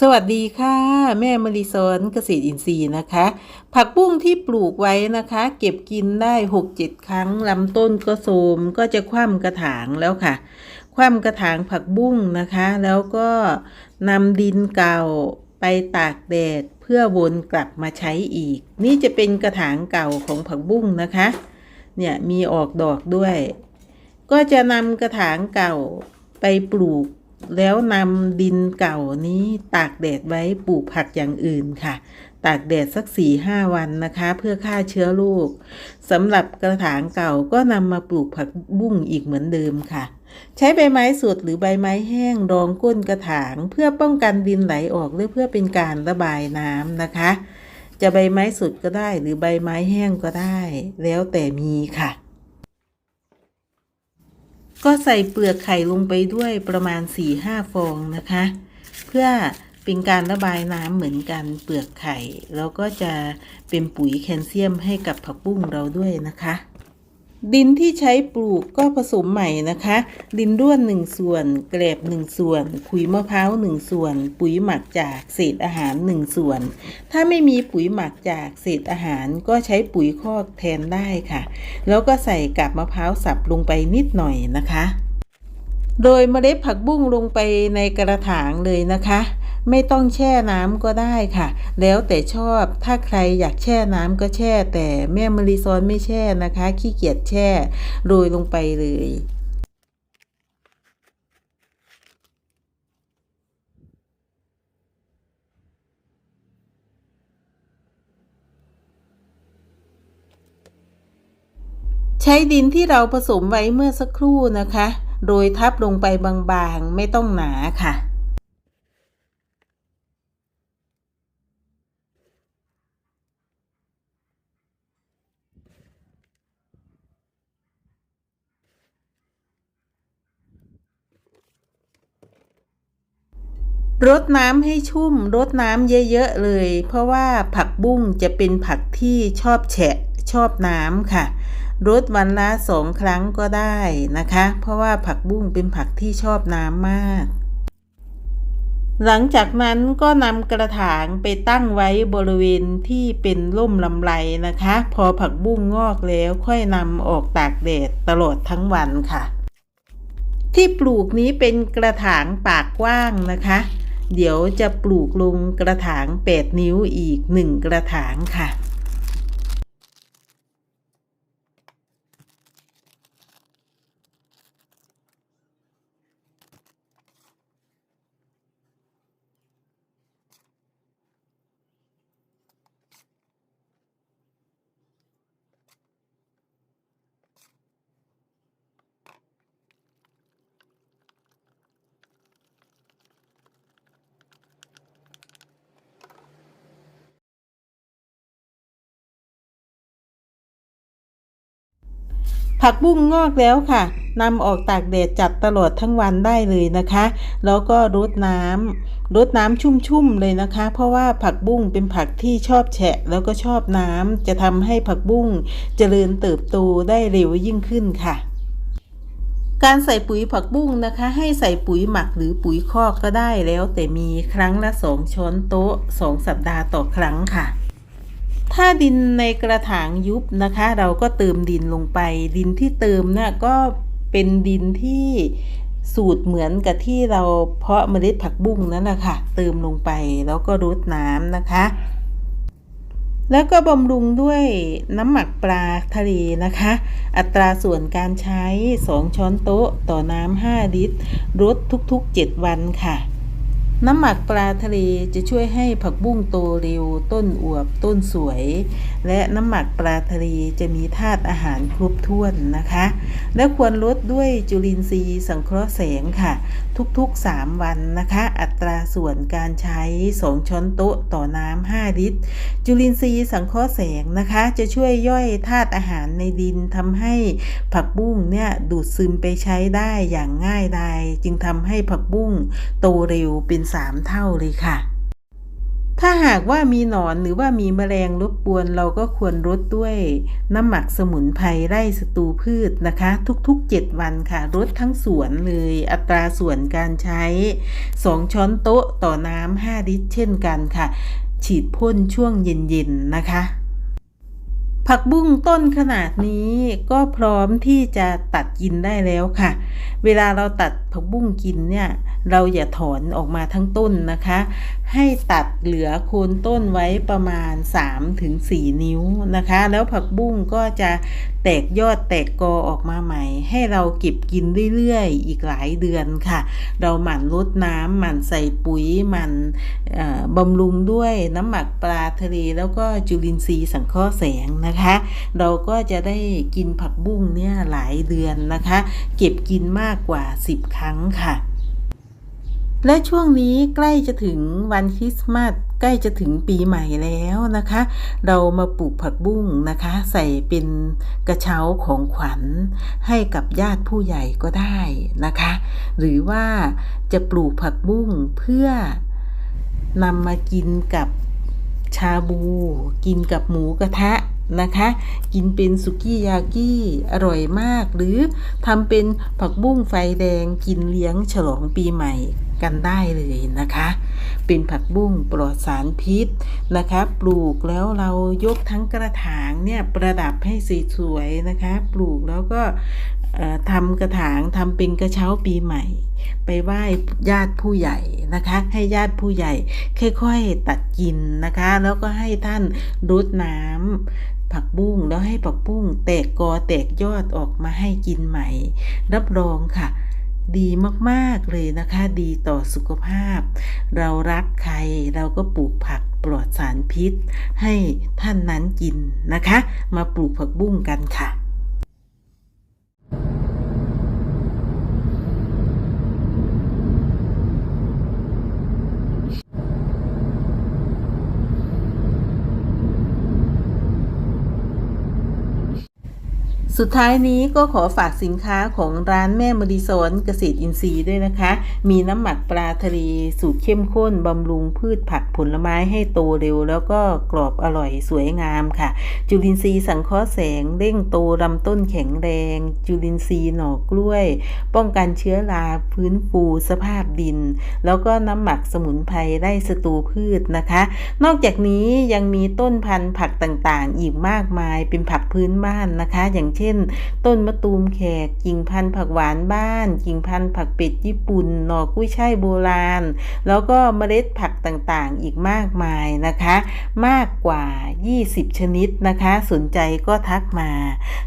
สวัสดีค่ะ แม่มริซอนเกษตรอินทรีย์นะคะ ผักบุ้งที่ปลูกไว้นะคะ เก็บกินได้ 6-7 ครั้งลำต้นก็โทมก็จะคว่ำกระถางแล้วค่ะ คว่ำกระถางผักบุ้งนะคะ แล้วก็นำดินเก่าไปตากแดดเพื่อวนกลับมาใช้อีก นี่จะเป็นกระถางเก่าของผักบุ้งนะคะ เนี่ยมีออกดอกด้วย ก็จะนำกระถางเก่าไปปลูก แล้วนำดินเก่านี้ตากแดดไว้ปลูกผักอย่างอื่นค่ะ ตากแดดสักสี่ห้าวันนะคะ เพื่อฆ่าเชื้อโรคสำหรับกระถางเก่าก็นำมาปลูกผักบุ้งอีกเหมือนเดิมค่ะ ใช้ใบไม้สดหรือใบไม้แห้งรองก้นกระถาง เพื่อป้องกันดินไหลออกหรือเพื่อเป็นการระบายน้ำนะคะ จะใบไม้สดก็ได้หรือใบไม้แห้งก็ได้ แล้วแต่มีค่ะ ก็ใส่เปลือกไข่ลงไปด้วยประมาณ 4-5 ฟองนะคะ เพื่อเป็นการระบายน้ำเหมือนกันเปลือกไข่ แล้วก็จะเป็นปุ๋ยแคลเซียมให้กับผักบุ้งเราด้วยนะคะ ดินที่ใช้ปลูกก็ผสมใหม่นะคะ ดินร่วน1ส่วนแกลบ1ส่วนขุยมะพร้าว1ส่วน ปุ๋ยหมักจากเศษอาหาร1ส่วน ถ้าไม่มีปุ๋ยหมักจากเศษอาหารก็ใช้ปุ๋ยคอกแทนได้ค่ะ แล้วก็ใส่กาบมะพร้าวสับลงไปนิดหน่อยนะคะ โดยเมล็ดผักบุ้งลงไปในกระถางเลยนะคะ ไม่ต้องแช่น้ำก็ได้ค่ะ แล้วแต่ชอบถ้าใครอยากแช่น้ำก็แช่ แต่แม่มะริซอนไม่แช่นะคะ ขี้เกียจแช่โรยลงไปเลยใช้ดินที่เราผสมไว้เมื่อสักครู่นะคะโรยทับลงไปบางๆ ไม่ต้องหนาค่ะ รดน้ำให้ชุ่มรดน้ำเยอะๆเลย เพราะว่าผักบุ้งจะเป็นผักที่ชอบแฉะชอบน้ำค่ะรดวันละสองครั้งก็ได้นะคะ เพราะว่าผักบุ้งเป็นผักที่ชอบน้ำมาก หลังจากนั้นก็นำกระถางไปตั้งไว้บริเวณที่เป็นร่มลำไรนะคะ พอผักบุ้งงอกแล้วค่อยนำออกตากแดดตลอดทั้งวันค่ะ ที่ปลูกนี้เป็นกระถางปากกว้างนะคะ เดี๋ยวจะปลูกลงกระถาง 8 นิ้วอีก 1 กระถางค่ะ ผักบุ้งงอกแล้วค่ะนำออกตากแดดจัดตลอดทั้งวันได้เลยนะคะ แล้วก็รดน้ำรดน้ำชุ่มๆเลยนะคะ เพราะว่าผักบุ้งเป็นผักที่ชอบแฉะ แล้วก็ชอบน้ำจะทำให้ผักบุ้งเจริญเติบโตได้เร็วยิ่งขึ้นค่ะ การใส่ปุ๋ยผักบุ้งนะคะ ให้ใส่ปุ๋ยหมักหรือปุ๋ยคอกก็ได้แล้วแต่มีครั้งละสองช้อนโต๊ะสองสัปดาห์ต่อครั้งค่ะ ถ้าดินในกระถางยุบนะคะ เราก็เติมดินลงไป ดินที่เติมนี่ยก็เป็นดินที่สูตรเหมือนกับที่เราเพาะเมล็ดผักบุ้งนั่นแหละค่ะ เติมลงไปแล้วก็รดน้ำนะคะ แล้วก็บำรุงด้วยน้ำหมักปลาทะเลนะคะ อัตราส่วนการใช้ 2 ช้อนโต๊ะ ต่อน้ำ5ลิตรรดทุกๆ 7 วันค่ะ น้ำหมักปลาทะเลจะช่วยให้ผักบุ้งโตเร็ว ต้นอวบ ต้นสวย และน้ำหมักปลาทะเลจะมีธาตุอาหารครบถ้วนนะคะ และควรลดด้วยจุลินทรีย์สังเคราะห์แสงค่ะ ทุกๆ 3 วันนะคะ อัตราส่วนการใช้ 2 ช้อนโต๊ะต่อน้ำ5ลิตร จุลินทรีย์สังเคราะห์แสงนะคะ จะช่วยย่อยธาตุอาหารในดินทำให้ผักบุ้งเนี่ยดูดซึมไปใช้ได้อย่างง่ายดายจึงทำให้ผักบุ้งโตเร็วเป็นสามเท่าเลยค่ะ ถ้าหากว่ามีหนอนหรือว่ามีแมลงรบกวนเราก็ควรรดด้วยน้ำหมักสมุนไพรไร่ศัตรูพืชนะคะ ทุกๆ 7 วันค่ะรดทั้งสวนเลยอัตราส่วนการใช้ 2 ช้อนโต๊ะต่อน้ำ5ลิตรเช่นกันค่ะ ฉีดพ่นช่วงเย็นๆนะคะ ผักบุ้งต้นขนาดนี้ก็พร้อมที่จะตัดกินได้แล้วค่ะ เวลาเราตัดผักบุ้งกินเนี่ยเราอย่าถอนออกมาทั้งต้นนะคะ ให้ตัดเหลือโคนต้นไว้ประมาณ 3-4 นิ้วนะคะ แล้วผักบุ้งก็จะ แตกยอดแตกกอออกมาใหม่ ให้เราเก็บกินเรื่อยๆ อีกหลายเดือนค่ะ เราหมั่นรดน้ำหมั่นใส่ปุ๋ยหมั่นบำรุงด้วยน้ำหมักปลาทะเลแล้วก็จุลินทรีย์สังเคราะห์แสงนะคะ เราก็จะได้กินผักบุ้งเนี่ยหลายเดือนนะคะ เก็บกินมากกว่า 10 ครั้งค่ะ และช่วงนี้ใกล้จะถึงวันคริสต์มาสใกล้จะถึงปีใหม่แล้วนะคะ เรามาปลูกผักบุ้งนะคะ ใส่เป็นกระเช้าของขวัญ ให้กับญาติผู้ใหญ่ก็ได้นะคะ หรือว่าจะปลูกผักบุ้งเพื่อนำมากินกับชาบู กินกับหมูกระทะนะคะ กินเป็นสุกี้ยากิอร่อยมาก หรือทำเป็นผักบุ้งไฟแดงกินเลี้ยงฉลองปีใหม่ กันได้เลยนะคะ เป็นผักบุ้งปลอดสารพิษนะคะ ปลูกแล้วเรายกทั้งกระถางเนี่ยประดับให้สวยๆนะคะ ปลูกแล้วก็ทำกระถางทำเป็นกระเช้าปีใหม่ ไปไหว้ญาติผู้ใหญ่นะคะ ให้ญาติผู้ใหญ่ค่อยๆตัดกินนะคะ แล้วก็ให้ท่านรดน้ำผักบุ้งแล้วให้ผักบุ้งแตกกอแตกยอดออกมาให้กินใหม่ รับรองค่ะ ดีมากๆเลยนะคะ ดีต่อสุขภาพ เรารักใครเราก็ปลูกผักปลอดสารพิษ ให้ท่านนั้นกินนะคะ มาปลูกผักบุ้งกันค่ะ สุดท้ายนี้ก็ขอฝากสินค้าของร้านแม่มดีสนเกษตรอินทรีย์ด้วยนะคะ มีน้ำหมักปลาทะเลสูตรเข้มข้นบำรุงพืชผักผลไม้ให้โตเร็ว แล้วก็กรอบอร่อยสวยงามค่ะ จุลินทรีย์สังเคราะห์แสงเร่งโตลำต้นแข็งแรง จุลินทรีย์หน่อกล้วย ป้องกันเชื้อราพื้นฟูสภาพดิน แล้วก็น้ำหมักสมุนไพรไร่ศัตรูพืชนะคะ นอกจากนี้ยังมีต้นพันธุ์ผักต่างๆ อีกมากมายเป็นผักพื้นบ้านนะคะ อย่างเช่นต้นมะตูมแขกกิ่งพันธุ์ผักหวานบ้าน กิ่งพันธุ์ผักเป็ดญี่ปุ่น หน่อกุ้ยช่ายโบราณ แล้วก็เมล็ดผักต่างๆ อีกมากมายนะคะ มากกว่า 20 ชนิดนะคะ สนใจก็ทักมา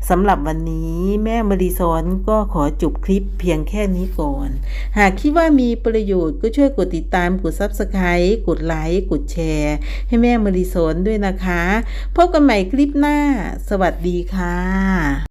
สำหรับวันนี้แม่มรีซอนก็ขอจบคลิปเพียงแค่นี้ก่อน หากคิดว่ามีประโยชน์ก็ช่วยกดติดตามกด Subscribe กดไลค์กดแชร์ ให้แม่มรีซอนด้วยนะคะ พบกันใหม่คลิปหน้า สวัสดีค่ะ